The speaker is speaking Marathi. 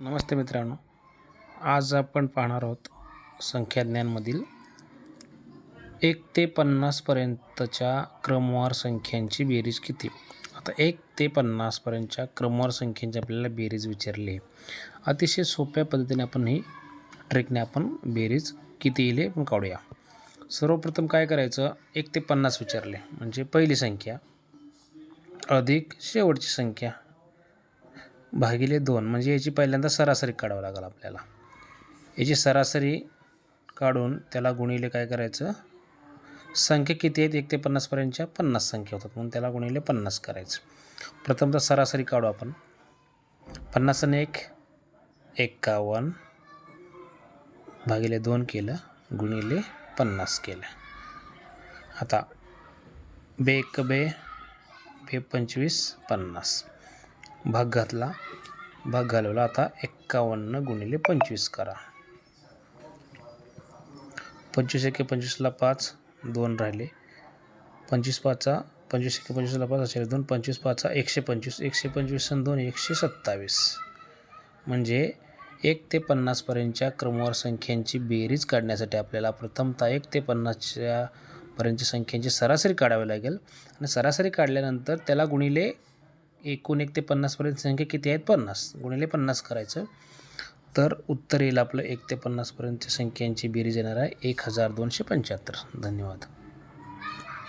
नमस्ते मित्रांनो आज आपण पाहणार आहोत संख्याज्ञांमधील एक ते पन्नासपर्यंतच्या क्रमवार संख्यांची बेरीज किती? आता एक ते पन्नासपर्यंतच्या क्रमवार संख्यांची आपल्याला बेरीज विचारली आहे. अतिशय सोप्या पद्धतीने आपण ही ट्रिकने आपण बेरीज किती येईल आपण काढूया. सर्वप्रथम काय करायचं? एक ते पन्नास विचारले. म्हणजे पहिली संख्या अधिक शेवटची संख्या भागिले दोन. म्हणजे याची पहिल्यांदा सरासरी काढावं लागेल आपल्याला. याची सरासरी काढून त्याला गुणिले काय करायचं? संख्या किती आहेत? एक ते पन्नासपर्यंतच्या पन्नास संख्या होतात. म्हणून त्याला गुणिले पन्नास करायचं. प्रथमतः सरासरी काढू आपण. पन्नास आणि एक एक्कावन्न भागिले दोन केलं गुणिले पन्नास केलं. आता बे एक बे बे पंचवीस पन्नास. भाग घातला. भाग घालवला. आता एक्कावन्न गुणिले पंचवीस करा. पंचवीस एके पंचवीसला पाच दोन राहिले. पंचवीस पाचचा पंचवीस एके पंचवीसला पाच असेल दोन पंचवीस पाचचा एकशे पंचवीस एकशे पंचवीस आणि दोन एकशे सत्तावीस. म्हणजे एक ते पन्नासपर्यंतच्या क्रमवार संख्यांची बेरीज काढण्यासाठी आपल्याला प्रथमतः एक ते पन्नासच्या पर्यंतच्या संख्यांची सरासरी काढावी लागेल. आणि सरासरी काढल्यानंतर त्याला गुणिले एकूण एक ते पन्नासपर्यंत संख्या किती आहेत? पन्नास. गुणिले पन्नास करायचं. तर उत्तर येईल आपलं एक ते पन्नासपर्यंतच्या संख्यांची बेरीज येणार आहे एक हजार दोनशे पंच्याहत्तर. धन्यवाद.